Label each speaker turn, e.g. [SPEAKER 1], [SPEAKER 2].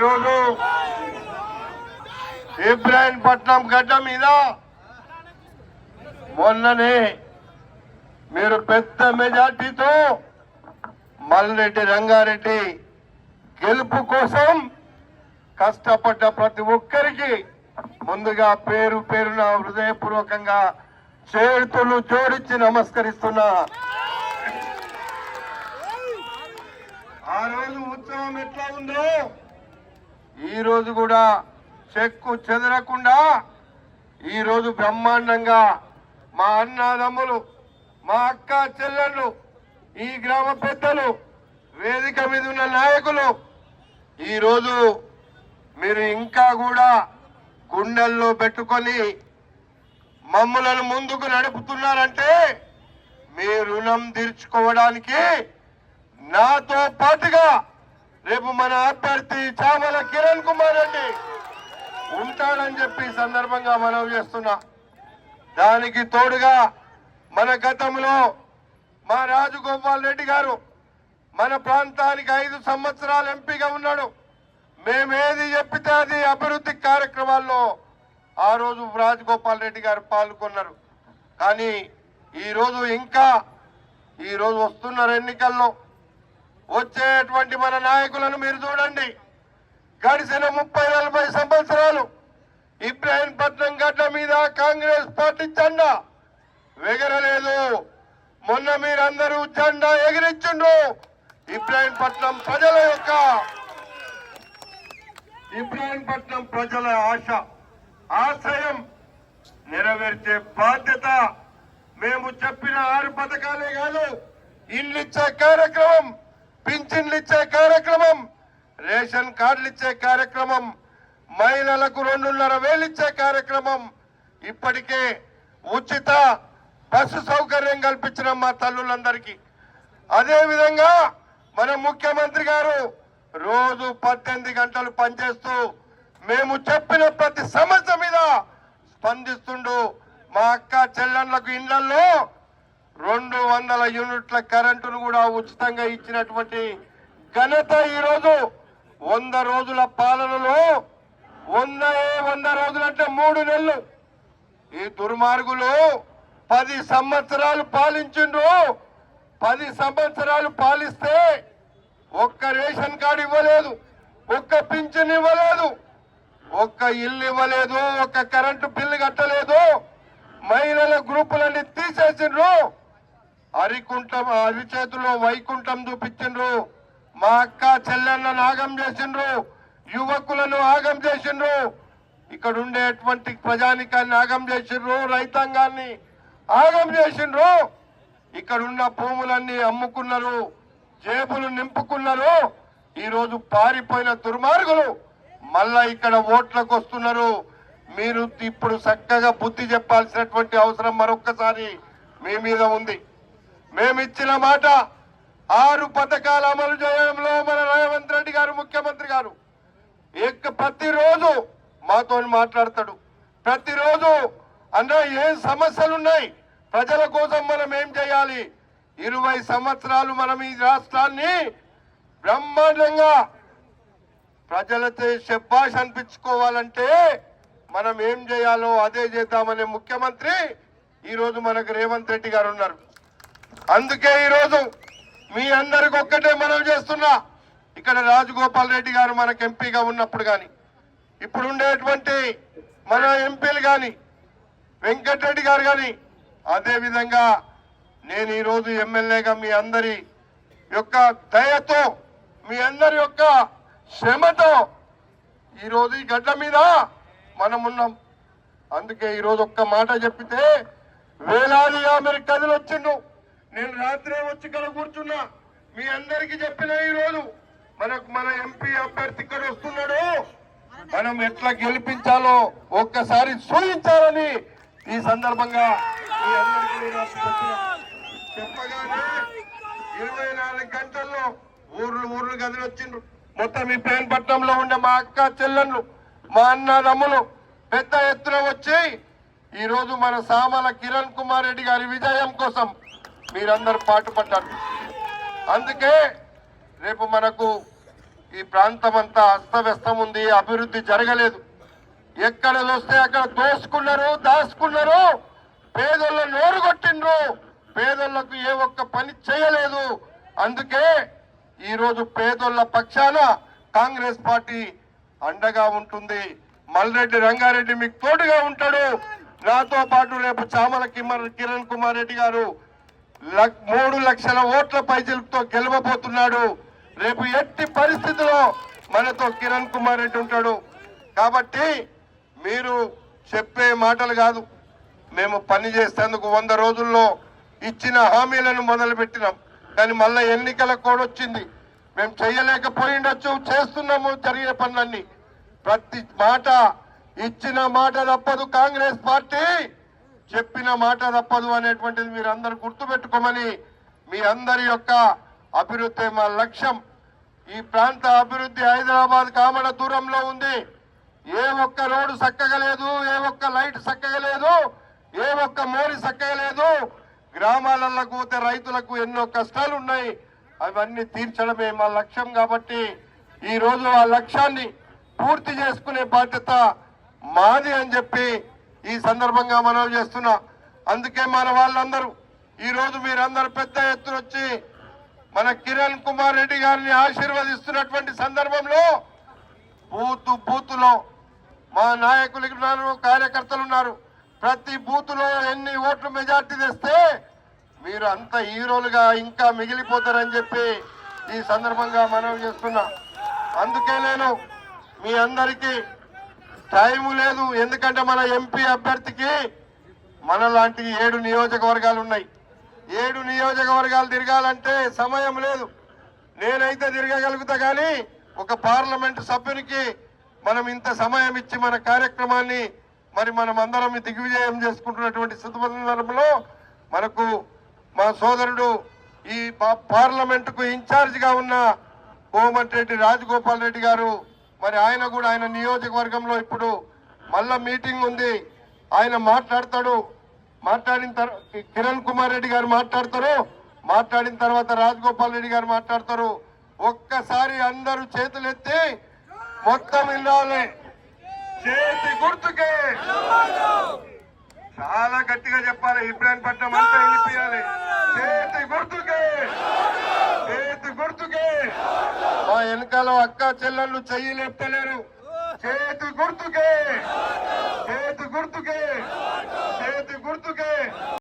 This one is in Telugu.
[SPEAKER 1] ఈరోజు ఇబ్రాహీంపట్నం గడ్డ మీద మొన్ననే మీరు పెద్ద మెజార్టీతో మల్రెడ్డి రంగారెడ్డి గెలుపు కోసం కష్టపడ్డ ప్రతి ఒక్కరికి ముందుగా పేరు పేరున హృదయపూర్వకంగా చేతులు జోడించి నమస్కరిస్తున్నా. ఆ రోజు ఉత్సవం ఎట్లా ఉందో ఈరోజు కూడా చెక్కు చెదరకుండా ఈరోజు బ్రహ్మాండంగా మా అన్నదమ్ములు మా అక్క చెల్లెళ్ళు ఈ గ్రామ పెద్దలు వేదిక మీద ఉన్న నాయకులు ఈరోజు మీరు ఇంకా కూడా గుండెల్లో పెట్టుకొని మమ్ములను ముందుకు నడుపుతున్నారంటే మీ రుణం తీర్చుకోవడానికి నాతో పాటుగా రేపు మన అభ్యర్థి చామల కిరణ్ కుమార్ రెడ్డి ఉంటాడని చెప్పి సందర్భంగా మనవి చేస్తున్నా. దానికి తోడుగా మన గతంలో మా రాజగోపాల్ రెడ్డి గారు మన ప్రాంతానికి ఐదు సంవత్సరాలు ఎంపీగా ఉన్నాడు. మేమేది చెప్పితే అది అభివృద్ధి కార్యక్రమాల్లో ఆ రోజు రాజగోపాల్ రెడ్డి గారు పాల్గొన్నారు. కానీ ఈరోజు ఇంకా ఈరోజు వస్తున్నారు ఎన్నికల్లో. వచ్చేటువంటి మన నాయకులను మీరు చూడండి. గడిచిన ముప్పై నలభై సంవత్సరాలు ఇబ్రాహీంపట్నం గడ్డ మీద కాంగ్రెస్ పార్టీ జెండా ఎగరలేదు మొన్న మీరందరూ జెండా ఎగిరించుండ్రు ఇబ్రాహీంపట్నం ప్రజల యొక్క ఇబ్రాహీంపట్నం ప్రజల ఆశ ఆశయం నెరవేర్చే బాధ్యత మేము చెప్పిన ఆరు పథకాలే కాదు ఇల్లిచ్చే కార్యక్రమం పింఛన్లు ఇచ్చే కార్యక్రమం రేషన్ కార్డులు ఇచ్చే కార్యక్రమం మహిళలకు రెండున్నర వేలు ఇచ్చే కార్యక్రమం. ఇప్పటికే ఉచిత బస్సు సౌకర్యం కల్పించిన మా తల్లులందరికీ. అదేవిధంగా మన ముఖ్యమంత్రి గారు రోజు పద్దెనిమిది గంటలు పనిచేస్తూ మేము చెప్పిన ప్రతి సమస్య మీద స్పందిస్తుండు మా అక్క చెల్లెళ్ళకు ఇళ్ళలో రెండు వందల యూనిట్ల కరెంటును కూడా ఉచితంగా ఇచ్చినటువంటి ఘనత ఈరోజు వంద రోజుల పాలనలో వంద వంద రోజులంటే మూడు నెలలు. ఈ దుర్మార్గులు పది సంవత్సరాలు పాలించిండ్రు. పది సంవత్సరాలు పాలిస్తే ఒక్క రేషన్ కార్డు ఇవ్వలేదు ఒక్క పింఛన్ ఇవ్వలేదు ఒక్క ఇల్లు ఇవ్వలేదు ఒక్క కరెంటు బిల్లు కట్టలేదు. మహిళల గ్రూపులన్నీ తీసేసిండ్రు. అరికుంఠం అరిచేతిలో వైకుంఠం చూపించిండ్రు. మా అక్క చెల్లెళ్ళను ఆగం చేసిండ్రు. యువకులను ఆగం చేసిండ్రు. ఇక్కడ ఉండేటువంటి ప్రజానికాన్ని ఆగం చేసిండ్రు. రైతాంగాన్ని ఆగం చేసిండ్రు. ఇక్కడ ఉన్న భూములన్నీ అమ్ముకున్నారు. జేబులు నింపుకున్నారు. ఈరోజు పారిపోయిన దుర్మార్గులు మళ్ళా ఇక్కడ ఓట్లకు వస్తున్నారు. మీరు ఇప్పుడు చక్కగా బుద్ధి చెప్పాల్సినటువంటి అవసరం మరొక్కసారి మీ మీద ఉంది. మేమిచ్చిన మాట ఆరు పథకాలు అమలు చేయడంలో మన రేవంత్ రెడ్డి గారు ముఖ్యమంత్రి గారు. ఎక్క ప్రతిరోజు మాతో మాట్లాడతాడు. ప్రతిరోజు అన్న ఏం సమస్యలు ఉన్నాయి ప్రజల కోసం మనం ఏం చేయాలి? ఇరవై సంవత్సరాలు మనం ఈ రాష్ట్రాన్ని బ్రహ్మాండంగా ప్రజలతో శబ్బాష్ అనిపించుకోవాలంటే మనం ఏం చేయాలో అదే చేద్దామనే ముఖ్యమంత్రి ఈరోజు మనకు రేవంత్ రెడ్డి గారు ఉన్నారు. అందుకే ఈరోజు మీ అందరికి ఒక్కటే మనం చేస్తున్నా. ఇక్కడ రాజగోపాల్ రెడ్డి గారు మనకు ఎంపీగా ఉన్నప్పుడు కానీ ఇప్పుడు ఉండేటువంటి మన ఎంపీలు కానీ వెంకటరెడ్డి గారు కానీ అదేవిధంగా నేను ఈరోజు ఎమ్మెల్యేగా మీ అందరి యొక్క దయతో మీ అందరి యొక్క శ్రమతో ఈరోజు ఈ గడ్డ మీద మనం ఉన్నాం. అందుకే ఈరోజు ఒక్క మాట చెప్పితే వేలాది మీరు కదిలొచ్చిండు వచ్చిండు నేను రాత్రే వచ్చి ఇక్కడ కూర్చున్నా. మీ అందరికి చెప్పిన ఈ రోజు మనకు మన ఎంపీ అభ్యర్థి ఇక్కడ వస్తున్నాడు. మనం ఎట్లా గెలిపించాలో ఒక్కసారి సూచించాలని ఈ సందర్భంగా మీ అందరికీ చెప్పగానే ఇరవై నాలుగు గంటల్లో ఊర్లు ఊర్లు గదిలి వచ్చిండ్రు. మొత్తం ఈ పేన్పట్నంలో ఉండే మా అక్క చెల్లెళ్ళు మా అన్నదమ్ములు పెద్ద ఎత్తున వచ్చి ఈరోజు మన సామల కిరణ్ కుమార్ రెడ్డి గారి విజయం కోసం మీరందరూ పాటుపడ్డారు. అందుకే రేపు మనకు ఈ ప్రాంతం అంతా అస్తవ్యస్తం ఉంది అభివృద్ధి జరగలేదు. ఎక్కడ చూస్తే అక్కడ దోసుకున్నారు దాసుకున్నారు పేదోళ్ళ నోరు కొట్టిండ్రు పేదోళ్ళకు ఏ ఒక్క పని చేయలేదు. అందుకే ఈరోజు పేదోళ్ళ పేదోళ్ళ పక్షాన కాంగ్రెస్ పార్టీ అండగా ఉంటుంది. మల్రెడ్డి రంగారెడ్డి మీకు తోడుగా ఉంటాడు. నాతో పాటు రేపు చామల కిమ్మర్ కిరణ్ కుమార్ రెడ్డి గారు మూడు లక్షల ఓట్ల పైజలతో గెలవబోతున్నాడు. రేపు ఎట్టి పరిస్థితిలో మనతో కిరణ్ కుమార్ రెడ్డి ఉంటాడు. కాబట్టి మీరు చెప్పే మాటలు కాదు. మేము పని చేసేందుకు వంద రోజుల్లో ఇచ్చిన హామీలను మొదలుపెట్టినాం. కానీ మళ్ళా ఎన్నికల కోడ్ వచ్చింది. మేము చేయలేకపోయిండొచ్చు చేస్తున్నాము జరిగిన పనులన్నీ. ప్రతి మాట ఇచ్చిన మాట తప్పదు కాంగ్రెస్ పార్టీ. చెప్పిన మాట తప్పదు అనేటువంటిది మీరు అందరు గుర్తుపెట్టుకోమని మీ అందరి యొక్క అభివృద్ధి మా లక్ష్యం. ఈ ప్రాంత అభివృద్ధి హైదరాబాద్ కామడ దూరంలో ఉంది. ఏ ఒక్క రోడ్డు చక్కగా లేదు ఏ ఒక్క లైట్ చక్కగా లేదు ఏ ఒక్క మోరి చక్కగా లేదు గ్రామాలలో పోతే రైతులకు ఎన్నో కష్టాలు ఉన్నాయి అవన్నీ తీర్చడమే మా లక్ష్యం కాబట్టి ఈ రోజు ఆ లక్ష్యాన్ని పూర్తి చేసుకునే బాధ్యత మాది అని చెప్పి ఈ సందర్భంగా మనవి చేస్తున్నా. అందుకే మన వాళ్ళందరూ ఈరోజు మీరందరూ పెద్ద ఎత్తున వచ్చి మన కిరణ్ కుమార్ రెడ్డి గారిని ఆశీర్వదిస్తున్నటువంటి సందర్భంలో బూతు బూతులో మా నాయకులు ఉన్నారు కార్యకర్తలు ఉన్నారు. ప్రతి బూతులో ఎన్ని ఓట్లు మెజార్టీ తెస్తే మీరు అంత హీరోలుగా ఇంకా మిగిలిపోతారని చెప్పి ఈ సందర్భంగా మనవి చేస్తున్నా. అందుకే నేను మీ అందరికీ టైం లేదు. ఎందుకంటే మన ఎంపీ అభ్యర్థికి మన లాంటి ఏడు నియోజకవర్గాలు ఉన్నాయి. ఏడు నియోజకవర్గాలు తిరగాలంటే సమయం లేదు. నేనైతే తిరగగలుగుతా కానీ ఒక పార్లమెంట్ సభ్యునికి మనం ఇంత సమయం ఇచ్చి మన కార్యక్రమాన్ని మరి మనం అందరం దిగ్విజయం చేసుకుంటున్నటువంటి సందర్భంలో మనకు మా సోదరుడు ఈ పార్లమెంటుకు ఇన్ఛార్జిగా ఉన్న కోమటిరెడ్డి రాజగోపాల్ రెడ్డి గారు మరి ఆయన కూడా ఆయన నియోజకవర్గంలో ఇప్పుడు మళ్ళా మీటింగ్ ఉంది. ఆయన మాట్లాడతాడు. మాట్లాడిన తర్వాత కిరణ్ కుమార్ రెడ్డి గారు మాట్లాడతారు. మాట్లాడిన తర్వాత రాజగోపాల్ రెడ్డి గారు మాట్లాడతారు. ఒక్కసారి అందరూ చేతులెత్తి మొత్తం ఇల్లాలి చేతి గుర్తుకే. చాలా గట్టిగా చెప్పాలి. ఇబ్రాహీంపట్నం అంతా వెళ్ళిపోయాలి చేతి గుర్తుకే. చేతి గుర్తుకే. మా వెనకాల అక్క చెల్లెళ్ళు చెయ్యి లేపుతలేరు. చేతి గుర్తుకే. చేతి గుర్తుకే. చేతి గుర్తుకే.